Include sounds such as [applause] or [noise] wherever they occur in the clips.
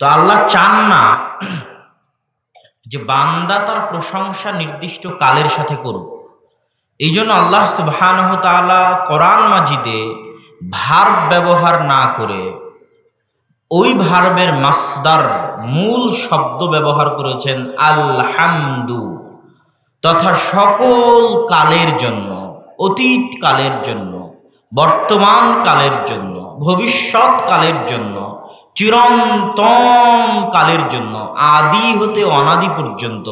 তো আল্লাহ চান না যে বান্দা তার প্রশংসা নির্দিষ্ট কালের সাথে করুক। এই জন্য আল্লাহ সুবহানহ তাআলা কোরআন মাজিদে ভার্ব ব্যবহার না করে ওই ভার্বের মাসদার মূল শব্দ ব্যবহার করেছেন আলহামদু তথা সকল কালের জন্য, অতীত কালের জন্য, বর্তমান কালের জন্য, ভবিষ্যৎ কালের জন্য চিরন্তন কালের জন্য, আদি হতে অনাদি পর্যন্ত,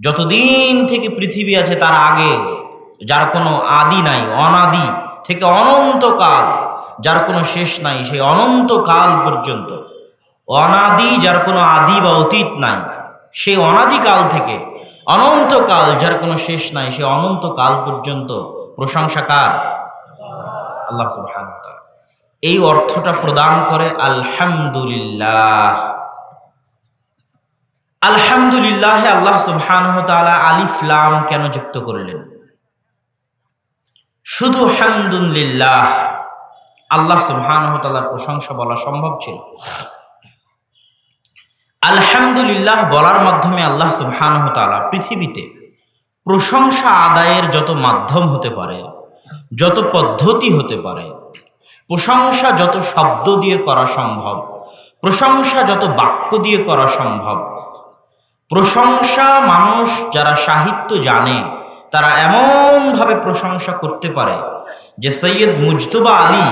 যতদিন থেকে পৃথিবী আছে তার আগে, যার কোনো আদি নাই, অনাদি থেকে অনন্তকাল, যার কোনো শেষ নাই, সেই অনন্তকাল পর্যন্ত, অনাদি যার কোনো আদি বা অতীত নাই, সেই অনাদিকাল থেকে, অনন্তকাল যার কোনো শেষ নাই সে অনন্তকাল পর্যন্ত প্রশংসা কার আল্লাহ তাআলা। এই অর্থটা প্রদান করে আলহামদুলিল্লাহ। আলহামদুলিল্লাহ আল্লাহ সুবহানাহু তাআলা কেন যুক্ত করলেন? শুধু হামদুলিল্লাহ। আল্লাহ সুবহানাহু প্রশংসা বলা সম্ভব ছিল। আলহামদুলিল্লাহ বলার মাধ্যমে আল্লাহ সুবহানাহু পৃথিবীতে প্রশংসা আদায়ের যত মাধ্যম হতে পারে, যত পদ্ধতি হতে পারে প্রশংসা যত শব্দ দিয়ে করা সম্ভব, প্রশংসা যত বাক্য দিয়ে করা সম্ভব। প্রশংসা মানুষ যারা সাহিত্য জানে, তারা এমনভাবে প্রশংসা করতে পারে যে সৈয়দ মুজতবা আলী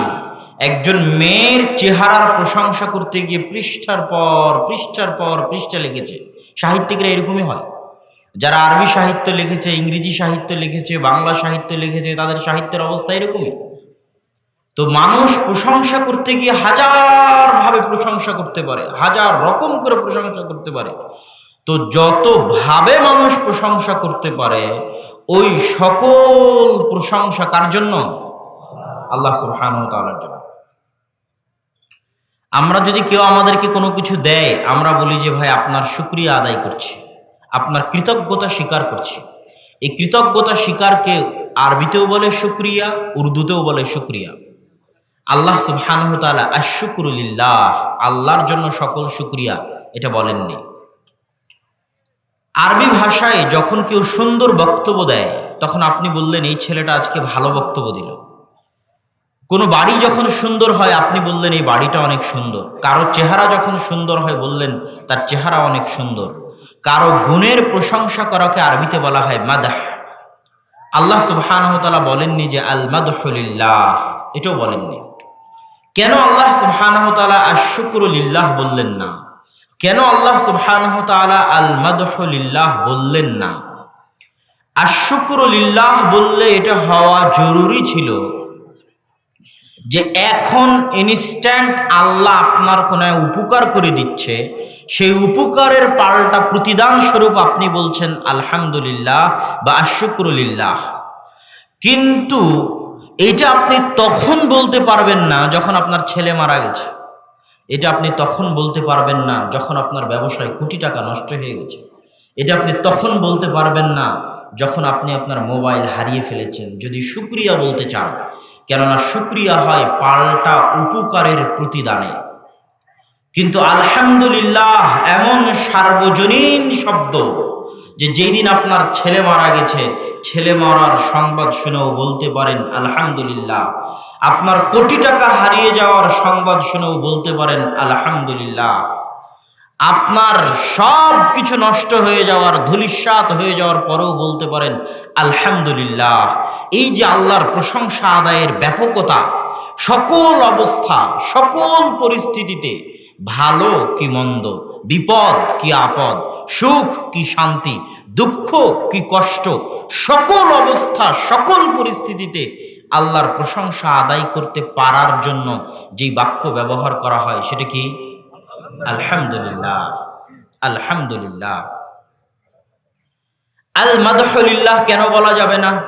একজন মেয়ের চেহারার প্রশংসা করতে গিয়ে পৃষ্ঠার পর পৃষ্ঠার পর পৃষ্ঠা লিখেছে। সাহিত্যিকরা এরকমই হয়। যারা আরবি সাহিত্য লিখেছে, ইংরেজি সাহিত্য লিখেছে, বাংলা সাহিত্য লিখেছে, তাদের সাহিত্যের অবস্থা এরকমই। তো মানুষ প্রশংসা করতে গিয়ে হাজার ভাবে প্রশংসা করতে পারে, হাজার রকম করে প্রশংসা করতে পারে। তো যত ভাবে মানুষ প্রশংসা করতে পারে, ওই সকল প্রশংসা কার জন্য? আল্লাহ তাআলার জন্য। আমরা যদি কেউ আমাদেরকে কোনো কিছু দেয়, আমরা বলি যে, ভাই, আপনার শুক্রিয়া আদায় করছি, আপনার কৃতজ্ঞতা স্বীকার করছি। এই কৃতজ্ঞতা স্বীকারকে আরবিতেও বলে শুক্রিয়া, উর্দুতেও বলে শুক্রিয়া। আল্লাহ সুবহানাহু তাআলা আশুকুরুলিল্লাহ আল্লাহর জন্য সকল শুক্রিয়া, এটা বলেননি। আরবি ভাষায় যখন কেউ সুন্দর বক্তব্য দেয়, তখন আপনি বললেন, এই ছেলেটা আজকে ভালো বক্তব্য দিল। কোনো বাড়ি যখন সুন্দর হয়, আপনি বললেন, এই বাড়িটা অনেক সুন্দর। কারও চেহারা যখন সুন্দর হয়, বললেন, তার চেহারা অনেক সুন্দর। কারও গুণের প্রশংসা করাকে আরবিতে বলা হয় মাদাহ। আল্লাহ সুবহানাহু তাআলা বলেননি যে আল মাদহুলিল্লাহ এটাও বলেননি। কেন আল্লাহ সুবহানাহু তাআলা আশ-শুকরুলিল্লাহ বললেন না? কেন আল্লাহ সুবহানাহু তাআলা আল মাদহুলিল্লাহ বললেন না? আশ-শুকরুলিল্লাহ বললে এটা হওয়া জরুরি ছিল যে এখন ইনস্ট্যান্ট আল্লাহ আপনার কোনো উপকার করে দিচ্ছে, সেই উপকারের পাল্টা প্রতিদান স্বরূপ আপনি বলছেন, আলহামদুলিল্লাহ বা আশুক্রুলিল্লাহ কিন্তু এটা আপনি তখন বলতে পারবেন না যখন আপনার ছেলে মারা গেছে। এটা আপনি তখন বলতে পারবেন না যখন আপনার ব্যবসায় কোটি টাকা নষ্ট হয়ে গেছে। এটা আপনি তখন বলতে পারবেন না যখন আপনি আপনার মোবাইল হারিয়ে ফেলেছেন। যদি শুক্রিয়া বলতে চান, কেননা শুক্রিয়া হয় পাল্টা উপকারের প্রতিদানে। কিন্তু আলহামদুলিল্লাহ এমন সার্বজনীন শব্দ যে যেদিন আপনার ছেলে মারা গেছে ছেলে মরার সংবাদ শুনেও বলতে পারেন, আলহামদুলিল্লাহ। আপনার কোটি টাকা হারিয়ে যাওয়ার সংবাদ শুনেও বলতে পারেন, আলহামদুলিল্লাহ। আপনার সব কিছু নষ্ট হয়ে যাওয়ার ধুলিস্বাত হয়ে যাওয়ার পরেও বলতে পারেন, আলহামদুলিল্লাহ। এই যে আল্লাহর প্রশংসা আদায়ের ব্যাপকতা, সকল অবস্থা, সকল পরিস্থিতিতে ভালো কি মন্দ, বিপদ কি আপদ সুখ কি শান্তি, দুঃখ কি কষ্ট, সকল অবস্থা, সকল পরিস্থিতিতে আল্লাহর প্রশংসা আদায় করতে পারার জন্য যেই বাক্য ব্যবহার করা হয় সেটা কি? আলহামদুলিল্লাহ আলহামদুলিল্লাহ। আল মাদহলিল্লাহ কেন বলা যাবে না?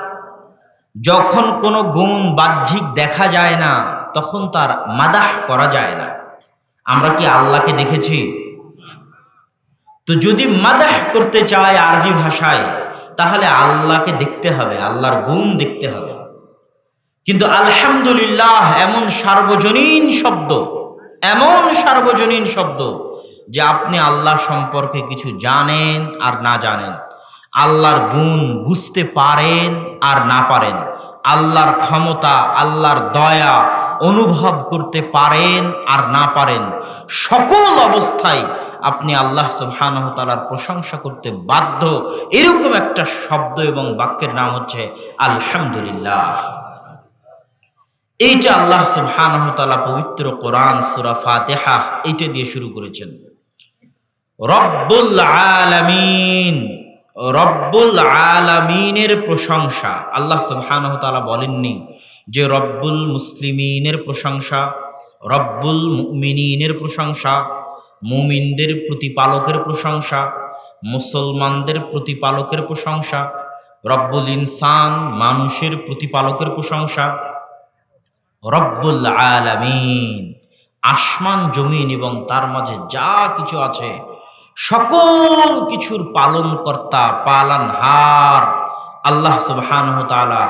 যখন কোনো গুণ বাহ্যিক দেখা যায় না, তখন তার মাদাহ করা যায় না। আমরা কি আল্লাহকে দেখেছি? তো যদি মাদাহ করতে চায় আরবি ভাষায়, তাহলে আল্লাহকে দেখতে হবে, আল্লাহর গুণ দেখতে হবে। কিন্তু আলহামদুলিল্লাহ এমন সার্বজনীন শব্দ, এমন সার্বজনীন শব্দ যে আপনি আল্লাহ সম্পর্কে কিছু জানেন আর না জানেন, আল্লাহর গুণ বুঝতে পারেন আর না পারেন, আল্লাহর ক্ষমতা, আল্লাহর দয়া অনুভব করতে পারেন আর না পারেন, সকল অবস্থায় আপনি আল্লাহ সুবহানাহু তাআলার প্রশংসা করতে বাধ্য। এরকম একটা শব্দ এবং বাক্যের নাম হচ্ছে আলহামদুলিল্লাহ। এইটা আল্লাহ সুবহানাহু তাআলা পবিত্র কোরআন, সূরা ফাতিহা, এইটা দিয়ে শুরু করেছেন। রব্বুল আলামিন, রব্বুল আলামিনের প্রশংসা। আল্লাহ সুবহানাহু তাআলা বলেননি যে রব্বুল মুসলিমিনের প্রশংসা, রব্বুল মুমিনিনের প্রশংসা মুমিনদের প্রতিপালকের প্রশংসা, মুসলমানদের প্রতিপালকের প্রশংসা, রব্বুল ইনসান মানুষের প্রতিপালকের প্রশংসা, রব্বুল আলামিন আসমান, জমিন এবং তার মাঝে যা কিছু আছে, সকল কিছুর পালনকর্তা, পালনহার, আল্লাহ সুবহানাহু তাআলা,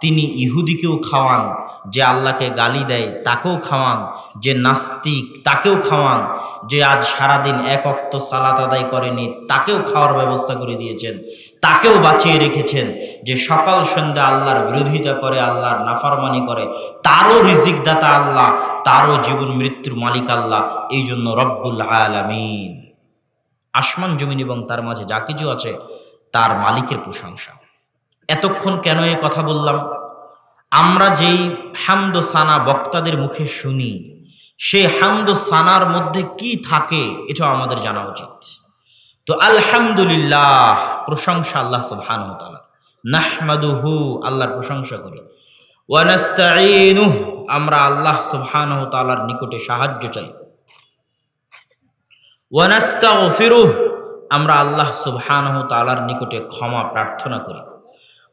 তিনি ইহুদিকেও খাওয়ান যে আল্লাহকে গালি দেয়, তাকেও খাওয়ান। যে নাস্তিক, তাকেও খাওয়ান। যে আজ সারাদিন এক অক্ত সালাত আদায় করেনি, তাকেও খাওয়ার ব্যবস্থা করে দিয়েছেন। তাকেও বাঁচিয়ে রেখেছেন। যে সকাল সন্ধ্যা আল্লাহর বিরোধিতা করে, আল্লাহর নাফারমানি করে, তারও রিজিক দাতা আল্লাহ, তারও জীবন মৃত্যুর মালিক আল্লাহ, এই জন্য রব্বুল আলামিন। আসমান, জমিন এবং তার মাঝে যা কিছু আছে, তার মালিকের প্রশংসা। এতক্ষণ কেন এই কথা বললাম? আমরা যেই হামদ সানা বক্তাদের মুখে শুনি, সেই হামদ সানার মধ্যে কি থাকে এটাও আমাদের জানা উচিত। তো আলহামদুলিল্লাহ, প্রশংসা আল্লাহ সুবহান নাহমাদুহু, আল্লাহর প্রশংসা করি। ওয়ানাস্তাইনুহ আমরা আল্লাহ সুবহান তালার নিকটে সাহায্য চাই। ওয়ানাস্তাগফিরুহ আমরা আল্লাহ সুবহানাহু তাআলার নিকটে ক্ষমা প্রার্থনা করি।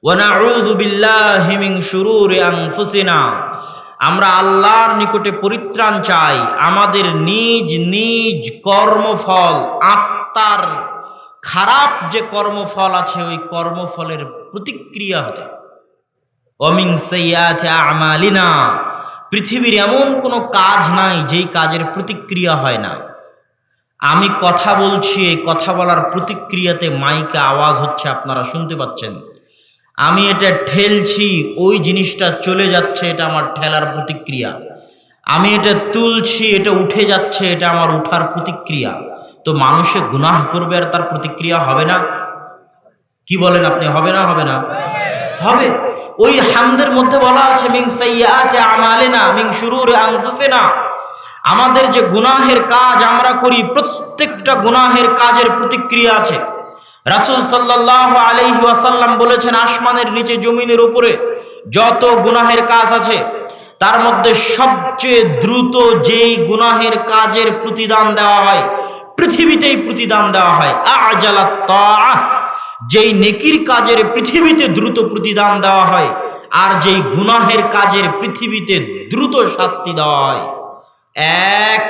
ওয়ানাউযু বিল্লাহি মিন শুরুরি আনফুসিনা। আমরা আল্লাহর নিকটে পরিত্রাণ চাই, আমাদের নিজ নিজ কর্মফল, আত্মার খারাপ যে কর্মফল আছে, ওই কর্মফলের প্রতিক্রিয়া হতে। অমিং সাইয়াতে আমালিনা। পৃথিবীর এমন কোনো কাজ নাই, যেই কাজের প্রতিক্রিয়া হয় না। আমি কথা বলছি, এই কথা বলার প্রতিক্রিয়াতে মাইকে আওয়াজ হচ্ছে, আপনারা শুনতে পাচ্ছেন। আমি এটা ঠেলছি, ওই জিনিসটা চলে যাচ্ছে, এটা আমার ঠেলার প্রতিক্রিয়া। আমি এটা তুলছি, এটা উঠে যাচ্ছে, এটা আমার উঠার প্রতিক্রিয়া। তো মানুষে গুনাহ করবে আর তার প্রতিক্রিয়া হবে না? কি বলেন আপনি, হবে না হবে না? হবে। ওই হামদের মধ্যে বলা আছে, মিং সাইয়াতে আমালেনা, মিং শুরুরে আনফুসিনা। আমাদের যে গুনাহের কাজ আমরা করি, প্রত্যেকটা গুনাহের কাজের প্রতিক্রিয়া আছে। রাসুল সাল্লাহ আলহি ওয়াসাল্লাম বলেছেন, আসমানের নিচে, জমিনের উপরে যত গুনাহের কাজ আছে, তার মধ্যে সবচেয়ে দ্রুত যেই গুনাহের কাজের প্রতিদান দেওয়া হয়, পৃথিবীতেই প্রতিদান দেওয়া হয়। আজালা যেই নেকির কাজের পৃথিবীতে দ্রুত প্রতিদান দেওয়া হয়, আর যেই গুনাহের কাজের পৃথিবীতে দ্রুত শাস্তি দেওয়া হয়। এক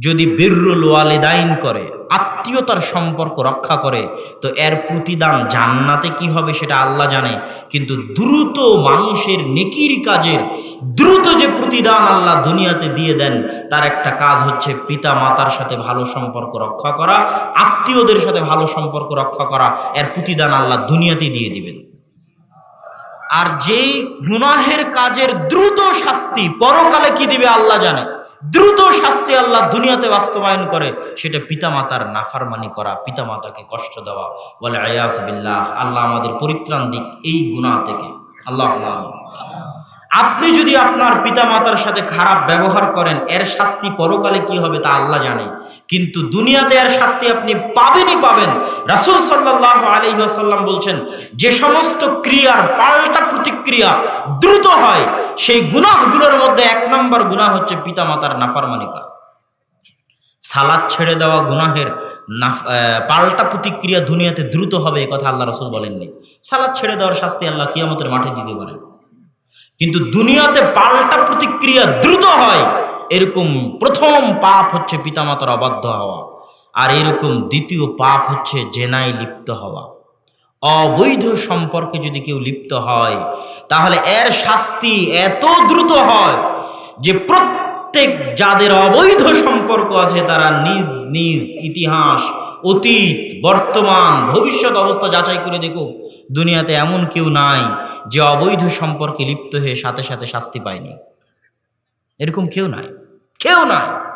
যদি বীররুল ওয়ালিদাইন করে, আত্মীয়তার সম্পর্ক রক্ষা করে, তো এর প্রতিদান জান্নাতে কি হবে সেটা আল্লাহ জানে। কিন্তু দ্রুত মানুষের নেকির কাজের, দ্রুত যে প্রতিদান আল্লাহ দুনিয়াতে দিয়ে দেন, তার একটা কাজ হচ্ছে পিতা মাতার সাথে ভালো সম্পর্ক রক্ষা করা, আত্মীয়দের সাথে ভালো সম্পর্ক রক্ষা করা, এর প্রতিদান আল্লাহ দুনিয়াতে দিয়ে দিবেন। আর যেই গুনাহের কাজের দ্রুত শাস্তি পরকালে কি দিবে আল্লাহ জানে। দ্রুত শাস্তি আল্লাহ দুনিয়াতে বাস্তবায়ন করে, সেটা পিতামাতার নাফারমানি করা, পিতামাতাকে কষ্ট দেওয়া। বলে আয়াস বিল্লাহ, আল্লাহ আমাদের পরিত্রাণ দিক এই গুণা থেকে। আল্লাহ আল্লাহ আপনি যদি আপনার পিতামাতার সাথে খারাপ ব্যবহার করেন, এর শাস্তি পরকালে কি হবে তা আল্লাহ জানে। কিন্তু দুনিয়াতে এর শাস্তি আপনি পাবেনই পাবেন। রাসুল সাল্লাহ আলহিহাসাল্লাম বলছেন, যে সমস্ত ক্রিয়ার পাল্টা প্রতিক্রিয়া দ্রুত হয়, সেই গুনাহগুলোর মধ্যে এক নম্বর গুনাহ হচ্ছে পিতামাতার নাফারমানি করা সালাদ ছেড়ে দেওয়া গুনাহের পাল্টা প্রতিক্রিয়া দুনিয়াতে দ্রুত হবে, এ কথা আল্লাহ রসুল বলেননি। সালাদ ছেড়ে দেওয়ার শাস্তি আল্লাহ কিয়ামতের মাঠে দিতে পারেন। কিন্তু দুনিয়াতে পাল্টা প্রতিক্রিয়া দ্রুত হয়, এরকম প্রথম পাপ হচ্ছে পিতামাতার অবাধ্য হওয়া, আর এরকম দ্বিতীয় পাপ হচ্ছে জেনায় লিপ্ত হওয়া। অবৈধ সম্পর্কে যদি কেউ লিপ্ত হয়, তাহলে এর শাস্তি এত দ্রুত হয় যে প্রত্যেক যাদের অবৈধ সম্পর্ক আছে, তারা নিজ নিজ ইতিহাস অতীত, বর্তমান, ভবিষ্যৎ অবস্থা যাচাই করে দেখুক, দুনিয়াতে এমন কেউ নাই যে অবৈধ সম্পর্কে লিপ্ত হয়ে সাথে সাথে শাস্তি পায়নি। এরকম কেউ নাই। কেউ নাই।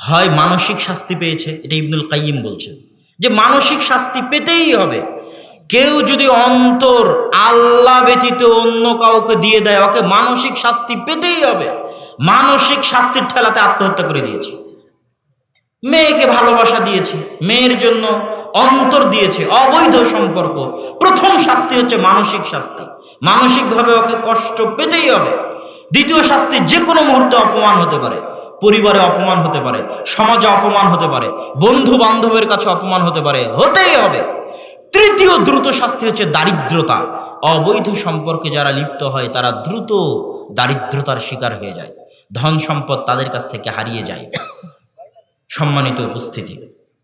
হয় মানসিক শাস্তি পেয়েছে, এটা ইবনুল কাইয়িম বলছেন। যে মানসিক শাস্তি পেতেই হবে। কেউ যদি অন্তর আল্লাহ ব্যতীত অন্য কাউকে দিয়ে দেয়, ওকে মানসিক শাস্তি পেতেই হবে। মানসিক শাস্তির ঠেলাতে আত্মহত্যা করে দিয়েছে। মেয়েকে ভালোবাসা দিয়েছে, মেয়ের জন্য অন্তর দিয়েছে, অবৈধ সম্পর্ক। প্রথম শাস্তি হচ্ছে মানসিক শাস্তি। মানসিকভাবে ওকে কষ্ট পেতেই হবে। দ্বিতীয় শাস্তি যে কোনো মুহূর্তে অপমান হতে পারে। পরিবারে অপমান হতে পারে, সমাজে অপমান হতে পারে বন্ধু বান্ধবের কাছে অপমান হতে পারে, হতেই হবে। তৃতীয় দ্রুত শাস্তি হচ্ছে দারিদ্রতা। অবৈধ সম্পর্কে যারা লিপ্ত হয়, তারা দ্রুত দারিদ্রতার শিকার হয়ে যায়। ধন সম্পদ তাদের কাছ থেকে হারিয়ে যায়। সম্মানিত উপস্থিতি।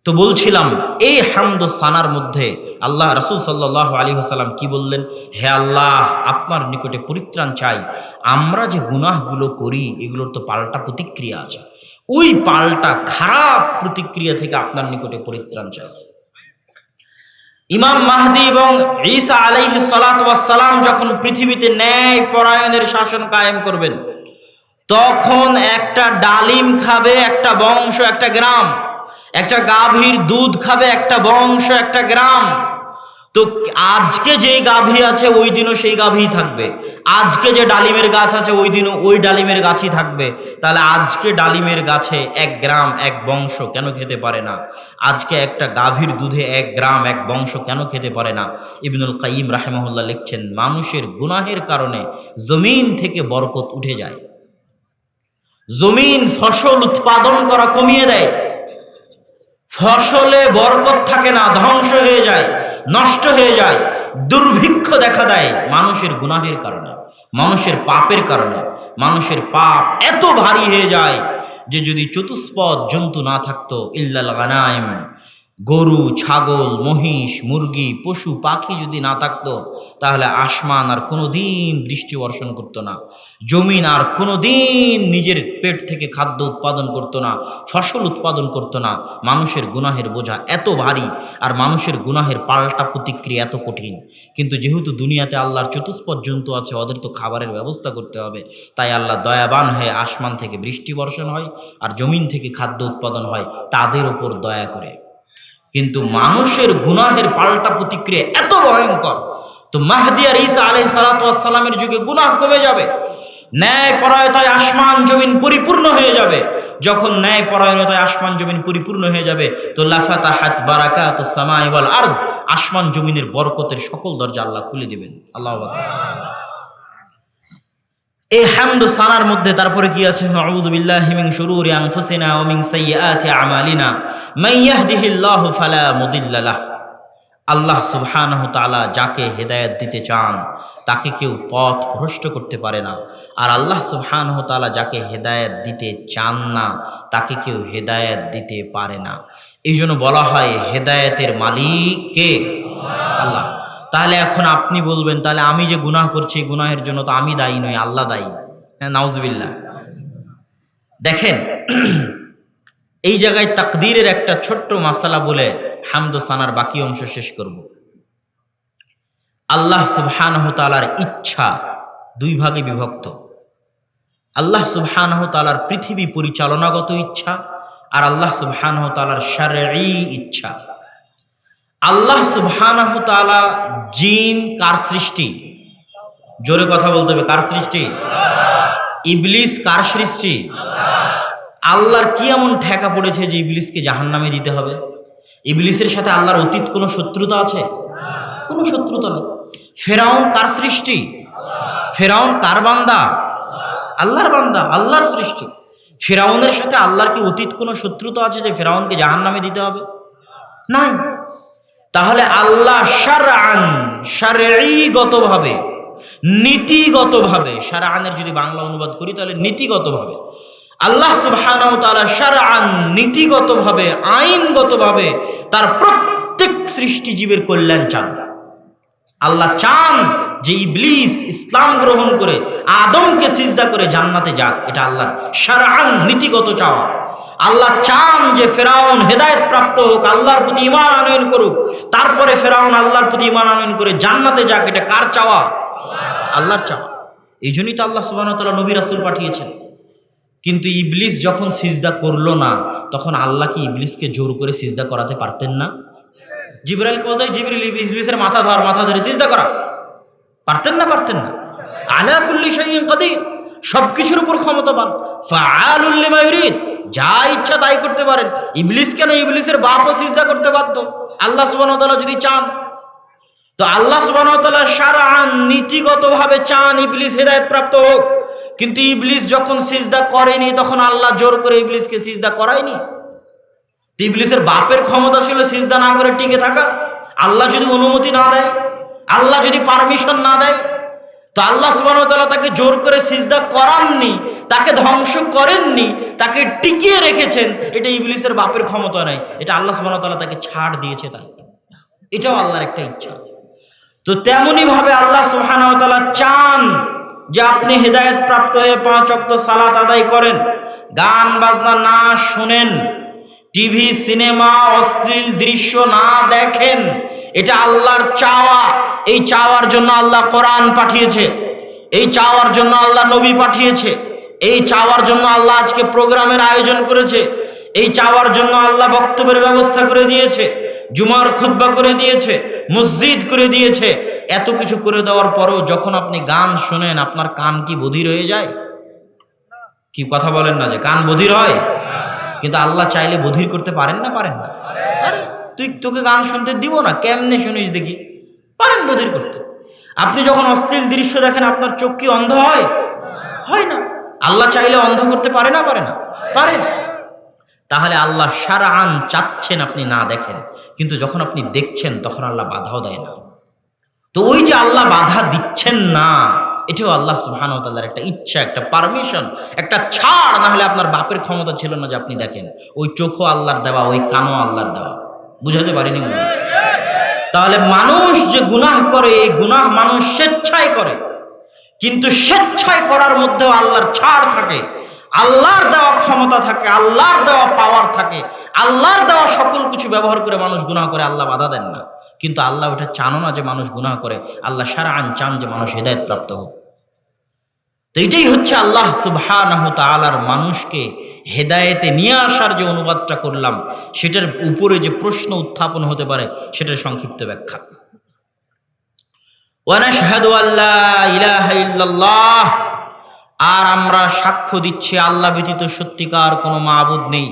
তো বলছিলাম, এই হামদ সানার মধ্যে আল্লাহ রাসুল সাল্লাহ আলী হাসাল্লাম কি বললেন? হে আল্লাহ, আপনার নিকটে পরিত্রাণ চাই। আমরা যে গুনাহগুলো করি, এগুলোর তো পাল্টা প্রতিক্রিয়া আছে। ওই পাল্টা খারাপ প্রতিক্রিয়া থেকে আপনার নিকটে পরিত্রাণ চাই। ইমাম মাহদি এবং ঈসা আলাইহি সালাম যখন পৃথিবীতে ন্যায় পরায়ণের শাসন কায়েম করবেন তখন একটা ডালিম খাবে, একটা বংশ, একটা গ্রাম। একটা গাভীর দুধ খাবে, একটা বংশ, একটা গ্রাম। তো আজকে যেই গাভী আছে, ওই দিনও সেই গাভী থাকবে। আজকে যে ডালিমের গাছ আছে, ওই দিনও ওই ডালিমের গাছই থাকবে। তাহলে আজকে ডালিমের গাছে এক গ্রাম, এক বংশ কেন খেতে পারে না? আজকে একটা গাভীর দুধে এক গ্রাম, এক বংশ কেন খেতে পারে না? ইবনুল কাইম রাহেমহুল্লাহ লিখছেন, মানুষের গুনাহের কারণে জমিন থেকে বরকত উঠে যায়। জমিন ফসল উৎপাদন করা কমিয়ে দেয়। ফসলে বরকত থাকে না, ধ্বংস হয়ে যায়, নষ্ট হয়ে যায়, দুর্ভিক্ষ দেখা দেয় মানুষের গুনাহের কারণে, মানুষের পাপের কারণে, মানুষের পাপ এত ভারী হয়ে যায় যে যদি চতুষ্পদ জন্তু না থাকতো, ইল্লাল গানাইম। গরু, ছাগল, মহিষ, মুরগি, পশু, পাখি যদি না থাকতো, তাহলে আসমান আর কোনো দিন বৃষ্টি বর্ষণ করতো না। জমিন আর কোনো দিন নিজের পেট থেকে খাদ্য উৎপাদন করতো না, ফসল উৎপাদন করতো না। মানুষের গুনাহের বোঝা এত ভারী আর মানুষের গুনাহের পাল্টা প্রতিক্রিয়া এত কঠিন। কিন্তু যেহেতু দুনিয়াতে আল্লাহর চতুষ্পদ জন্তু আছে, ওদের তো খাবারের ব্যবস্থা করতে হবে। তাই আল্লাহ দয়াবান হয়ে আসমান থেকে বৃষ্টি বর্ষণ হয় আর জমিন থেকে খাদ্য উৎপাদন হয়, তাদের ওপর দয়া করে। কিন্তু মানুষের গুনাহের পাল্টা প্রতিক্রিয়া এত ভয়ঙ্কর। তো মাহদি আর ঈসা আলাই সালাতামের যুগে গুনাহ কমে যাবে। ন্যায় পরায়তায় আসমান জমিন পরিপূর্ণ হয়ে যাবে। যখন ন্যায় পরায়ণতায় আসমান জমিন পরিপূর্ণ হয়ে যাবে, তো লাফাতা হাত বারাকা তো সামাই আর্জ, আসমান জমিনের বরকতের সকল দরজা আল্লাহ খুলে দিবেন। আল্লাহ এই হামদ সানার মধ্যে তারপরে কি আছে? আউযু বিল্লাহি মিন শুরুরি আনফুসিনা ওয়া মিন সাইয়্যাতি আমালিনা। মান ইয়াহদিহিল্লাহু ফালা মুদিল্লা লাহ। আল্লাহ সুবহানাহু তাআলা যাকে হেদায়েত দিতে চান, তাকে কেউ পথ ভ্রষ্ট করতে পারে না। আর আল্লাহ সুবহানাহু তাআলা যাকে হেদায়েত দিতে চান না, তাকে কেউ হেদায়েত দিতে পারে না। এই জন্য বলা হয় হেদায়েতের মালিক কে? আল্লাহ। তাহলে এখন আপনি বলবেন, তাহলে আমি যে গুনাহ করছি গুনাহের জন্য তো আমি দায়ী নই, আল্লাহ দায়ী। হ্যাঁ নাউজবিল্লা দেখেন, [clears throat] এই জায়গায় তাকদীরের একটা ছোট্ট মাসালা বলে হামদ সানার বাকি অংশ শেষ করব। আল্লাহ সুবহানহ তালার ইচ্ছা দুই ভাগে বিভক্ত। আল্লাহ সুবহানহ তালার পৃথিবী পরিচালনাগত ইচ্ছা আর আল্লাহ সুবহানহ তালার শারঈ ইচ্ছা। আল্লাহ সুবহানাহ জিন কার সৃষ্টি? জোরে কথা বলতে হবে, কার সৃষ্টি? ইবলিস কার সৃষ্টি? আল্লাহর কি এমন ঠেকা পড়েছে যে ইবলিসকে জাহান্নামে দিতে হবে? ইবলিসের সাথে আল্লাহর অতীত কোনো শত্রুতা আছে? কোনো শত্রুতা নেই। ফেরাউন কার সৃষ্টি? ফেরাউন কার বান্দা? আল্লাহর বান্দা, আল্লাহর সৃষ্টি। ফেরাউনের সাথে আল্লাহর কি অতীত কোনো শত্রুতা আছে যে ফেরাউনকে জাহান্নামে দিতে হবে? নাই। তাহলে আল্লাহ সার সারান সারেগতভাবে নীতিগতভাবে সারানের যদি বাংলা অনুবাদ করি তাহলে নীতিগতভাবে, আল্লাহ সুবহানাহু তাআলা সারান নীতিগতভাবে, আইনগতভাবে তার প্রত্যেক সৃষ্টিজীবের কল্যাণ চান। আল্লাহ চান যে ইবলিস ইসলাম গ্রহণ করে, আদমকে সিজদা করে জান্নাতে যাক, এটা আল্লাহর সারান নীতিগত চাওয়া। আল্লাহ চান যে ফেরাউন হেদায়ত প্রাপ্ত হোক, আল্লাহর প্রতি ইমান আনয়ন করুক। তারপরে ফেরাউন আল্লাহর প্রতি ইমান আনয়ন করে জান্নাতে যাক, এটা কার চাওয়া? আল্লাহর চাওয়া। এই জন্যই তো আল্লাহ সুবাহ তালা নবী রাসুল পাঠিয়েছেন। কিন্তু ইবলিস যখন সিজদা করল না, তখন আল্লাহ কি ইবলিসকে জোর করে সিজদা করাতে পারতেন না? জিব্রাইলকে বলতে জিবরিল, ইবলিসের মাথা ধর, মাথা ধরে সিজদা করা। পারতেন না পারতেন না। আলা কুল্লি শাইইন কাদির, সবকিছুর উপর ক্ষমতাবান। ফাআলুল লিমা ইউরিদ। যা ইচ্ছা তাই করতে পারেন। ইবলিস কেন ইবলিসের বাপও সিজদা করতে পারতো আল্লাহ তাআলা যদি চান, তো আল্লাহ তাআলা সারান নীতিগতভাবে চান ইবলিস হেদায়েত প্রাপ্ত হোক। কিন্তু ইবলিস যখন সিজদা করেনি, তখন আল্লাহ জোর করে ইবলিসকে সিজদা করায়নি। তো ইবলিসের বাপের ক্ষমতা ছিল সিজদা না করে টিকে থাকা। আল্লাহ যদি অনুমতি না দেয়, আল্লাহ যদি পারমিশন না দেয় তো আল্লাহ সুবাহতাল্লাহ তাকে জোর করে সিজদা করাননি, তাকে ধ্বংস করেননি, তাকে টিকিয়ে রেখেছেন, এটা ইবলিসের বাপের ক্ষমতা নাই, এটা আল্লাহ সুবাহতাল্লাহ তাকে ছাড় দিয়েছে তাই এটাও আল্লাহর একটা ইচ্ছা। তো তেমনই ভাবে আল্লাহ সুবহানাহু চান যে আপনি হেদায়েত প্রাপ্ত হয়ে পাঁচ অক্ত সালাত আদায় করেন, গান বাজনা না শুনেন টিভি, সিনেমা, অশ্লীল দৃশ্য না দেখেন, এটা আল্লাহর চাওয়া। এই চাওয়ার জন্য আল্লাহ কোরআন পাঠিয়েছে, এই চাওয়ার জন্য আল্লাহ নবী পাঠিয়েছে, এই চাওয়ার জন্য আল্লাহ আজকে প্রোগ্রামের আয়োজন করেছে, এই চাওয়ার জন্য আল্লাহ বক্তব্যের ব্যবস্থা করে দিয়েছে, জুমার খুতবা করে দিয়েছে, মসজিদ করে দিয়েছে। এত কিছু করে দেওয়ার পরেও যখন আপনি গান শোনেন, আপনার কান কি বধির হয়ে যায়? কি কথা বলেন না যে, কান বধির হয়? কিন্তু আল্লাহ চাইলে বধির করতে পারেন না? পারেন না। তুই তোকে গান শুনতে দিব না? কেমনে শুনিস দেখি? পারেন বধির করতে। আপনি যখন অশ্লীল দৃশ্য দেখেন আপনার চোখ কি অন্ধ হয়? হয় না। আল্লাহ চাইলে অন্ধ করতে পারে না? পারে না। পারেন। তাহলে আল্লাহ সারা আন চাচ্ছেন আপনি না দেখেন কিন্তু যখন আপনি দেখছেন তখন আল্লাহ বাধাও দেয় না। তো ওই যে আল্লাহ বাধা দিচ্ছেন না এটাও আল্লাহ সুবাহানতাল্লাহর একটা ইচ্ছা, একটা পারমিশন একটা ছাড় না হলে আপনার বাপের ক্ষমতা ছিল না যে আপনি দেখেন। ওই চোখও আল্লাহর দেওয়া, ওই কানও আল্লাহর দেওয়া। বুঝাতে পারিনি তাহলে মানুষ যে গুনাহ করে, এই গুনাহ মানুষ স্বেচ্ছায় করে। কিন্তু স্বেচ্ছায় করার মধ্যেও আল্লাহর ছাড় থাকে, আল্লাহর দেওয়া ক্ষমতা থাকে, আল্লাহর দেওয়া পাওয়ার থাকে, আল্লাহর দেওয়া সকল কিছু ব্যবহার করে মানুষ গুনাহ করে, আল্লাহ বাধা দেন না। কিন্তু আল্লাহ ওটা চানো না যে মানুষ গুনাহ করে, আল্লাহ সারা আন চান যে মানুষ হেদায়ত প্রাপ্ত হোক। তো এটাই হচ্ছে আল্লাহ সুবহানাহ তাআলার মানুষকে হেদায়েতে নিয়ে আসার যে অনুবাদটা করলাম, সেটার উপরে যে প্রশ্ন উত্থাপন হতে পারে, সেটার সংক্ষিপ্ত ব্যাখ্যা। আর আমরা সাক্ষ্য দিচ্ছি আল্লাহ ব্যতীত সত্যিকার কোনো মাবুদ নেই।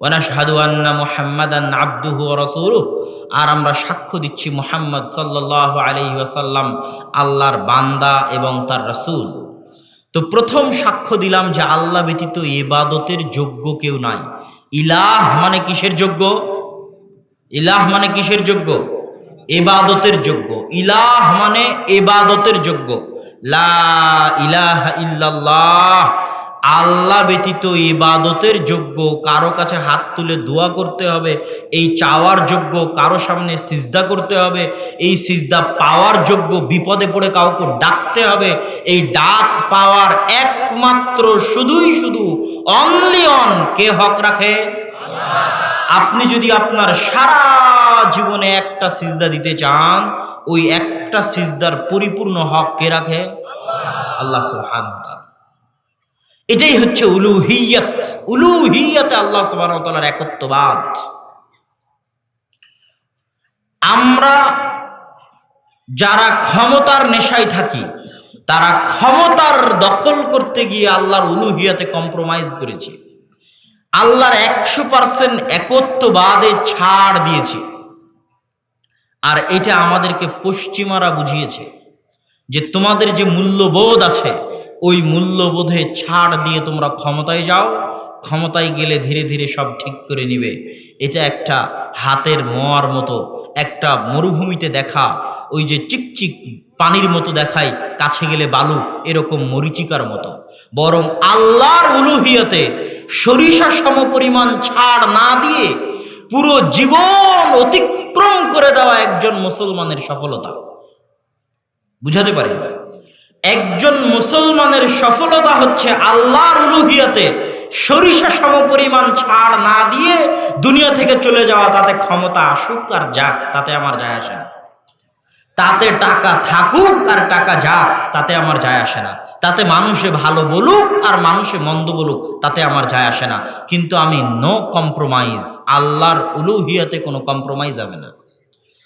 ওয়ানাশহাদু আন্না মুহাম্মাদান আবদুহু রাসূলুহু, আর আমরা সাক্ষ্য দিচ্ছি মুহাম্মদ সাল্লাল্লাহু আলাইহি ওয়াসাল্লাম, আল্লাহর বান্দা এবং তার রাসূল। তো প্রথম সাক্ষ্য দিলাম যে আল্লাহ ব্যতীত এবাদতের যোগ্য কেউ নাই। ইলাহ মানে কিসের যোগ্য? ইলাহ মানে কিসের যোগ্য? এবাদতের যোগ্য। ইলাহ মানে এবাদতের যোগ্য। লা ইলাহ ইল্লাল্লাহ আল্লাহ ব্যতীত ইবাদতের যোগ্য, কারও কাছে হাত তুলে দোয়া করতে হবে, এই চাওয়ার যোগ্য, কারও সামনে সিজদা করতে হবে, এই সিজদা পাওয়ার যোগ্য, বিপদে পড়ে কাউকে ডাকতে হবে, এই ডাক পাওয়ার একমাত্র শুধুই শুধু অনলি অন কে হক রাখে? আপনি যদি আপনার সারা জীবনে একটা সিজদা দিতে চান, ওই একটা সিজদার পরিপূর্ণ হক কে রাখে? আল্লাহ। তাআলা। এটাই হচ্ছে উলুহিয়ত। উলুহিয়তে আল্লাহ তাআলার একত্ববাদ। আমরা যারা ক্ষমতার নেশায় থাকি, তারা ক্ষমতার দখল করতে গিয়ে আল্লাহর উলুহিয়াতে কম্প্রোমাইজ করেছি। আল্লাহর একশো পার্সেন্ট একত্ববাদে ছাড় দিয়েছে। আর এটা আমাদেরকে পশ্চিমারা বুঝিয়েছে যে তোমাদের যে মূল্যবোধ আছে ওই মূল্যবোধে ছাড় দিয়ে তোমরা ক্ষমতায় যাও, ক্ষমতায় গেলে ধীরে ধীরে সব ঠিক করে নিবে। এটা একটা হাতের মোয়ার মতো, একটা মরুভূমিতে দেখা, ওই যে চিকচিক পানির মতো দেখায় কাছে গেলে বালু, এরকম মরিচিকার মতো। বরং আল্লাহর উলুহিয়তে সরিষা সমপরিমাণ ছাড় না দিয়ে পুরো জীবন অতিক্রম করে দেওয়া একজন মুসলমানের সফলতা। বুঝাতে পারি? একজন মুসলমানের সফলতা হচ্ছে আল্লাহর উলুহিয়াতে সরিষা সমপরিমাণ ছাড় না দিয়ে দুনিয়া থেকে চলে যাওয়া, তাতে ক্ষমতা আসুক আর যাক, তাতে আমার যায় আসে না। তাতে টাকা থাকুক আর টাকা যাক, তাতে আমার যায় আসে না। তাতে মানুষে ভালো বলুক আর মানুষে মন্দ বলুক, তাতে আমার যায় আসে না। কিন্তু আমি নো কম্প্রোমাইজ আল্লাহর উলুহিয়াতে কোনো কম্প্রোমাইজ হবে না।